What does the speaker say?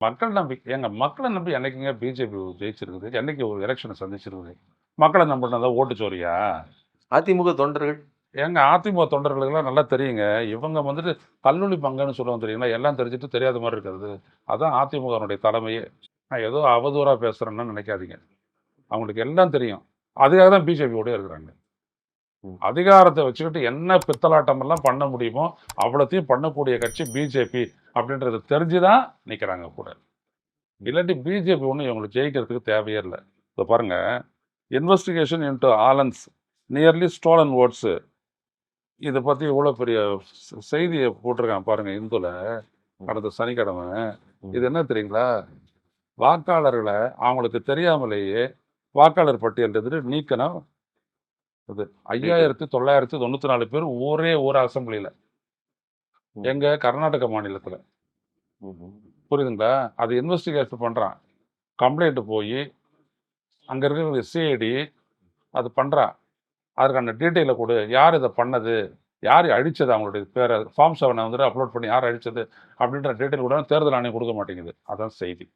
மக்கள் நம்பிக்கை எங்க மக்களை நம்பி என்னைக்குங்க பிஜேபி ஜெயிச்சிருக்குது? என்னைக்கு ஒரு எலெக்ஷனை சந்திச்சிருக்குது? மக்களை நம்பினா ஓட்டு சோரியா அதிமுக தொண்டர்கள். எங்க அதிமுக தொண்டர்களுக்கெல்லாம் நல்லா தெரியுங்க. இவங்க வந்துட்டு கல்லூரி பங்குன்னு சொல்லுவோம் தெரியுங்களா? எல்லாம் தெரிஞ்சுட்டு தெரியாத மாதிரி இருக்கிறது. அதான் அதிமுகனுடைய தலைமையே. நான் ஏதோ அவதூறா பேசுறேன்னு நினைக்காதீங்க. அவங்களுக்கு எல்லாம் தெரியும். அதுக்காக தான் பிஜேபியோட இருக்கிறாங்க. அதிகாரத்தை வச்சுக்கிட்டு என்ன பித்தலாட்டம் எல்லாம் பண்ண முடியுமோ அவ்வளோத்தையும் பண்ணக்கூடிய கட்சி பிஜேபி அப்படின்றது தெரிஞ்சுதான் நிக்கிறாங்க கூட. இல்லாட்டி பிஜேபி ஒன்றும் இவங்களுக்கு ஜெயிக்கிறதுக்கு தேவையே இல்லை. இப்போ பாருங்க investigation into Allen's nearly stolen oats இதை பற்றி இவ்வளோ பெரிய செய்தியை போட்டிருக்கான் பாருங்க இந்துல கடந்த சனிக்கிழமை. இது என்ன தெரியுங்களா? வாக்காளர்களை அவங்களுக்கு தெரியாமலேயே வாக்காளர் பட்டியல் நீக்கணும் இது ஐயாயிரத்தி தொள்ளாயிரத்தி தொண்ணூத்தி நாலு பேர் ஒரே ஒரு அசம்பிளியில. ம். எங்க கர்நாடக மாநிலத்துல. புரியுதுங்களா? அது இன்வெஸ்டிகேஷன் பண்றான். கம்ப்ளைண்ட் போய் அங்க இருக்கிற சிஐடி அது பண்றான் அதுக்கான டீட்டெயிலை கொடு. யார் இதை பண்ணது? யார் அழிச்சது அவங்களுடைய பேரை? ஃபார்ம் செவனை வந்துட்டு அப்லோட் பண்ணி யார் அழிச்சது? அப்படின்ற டீட்டெயில் கூட தேர்தல் ஆணையம் கொடுக்க மாட்டேங்குது. அதான் செய்தி.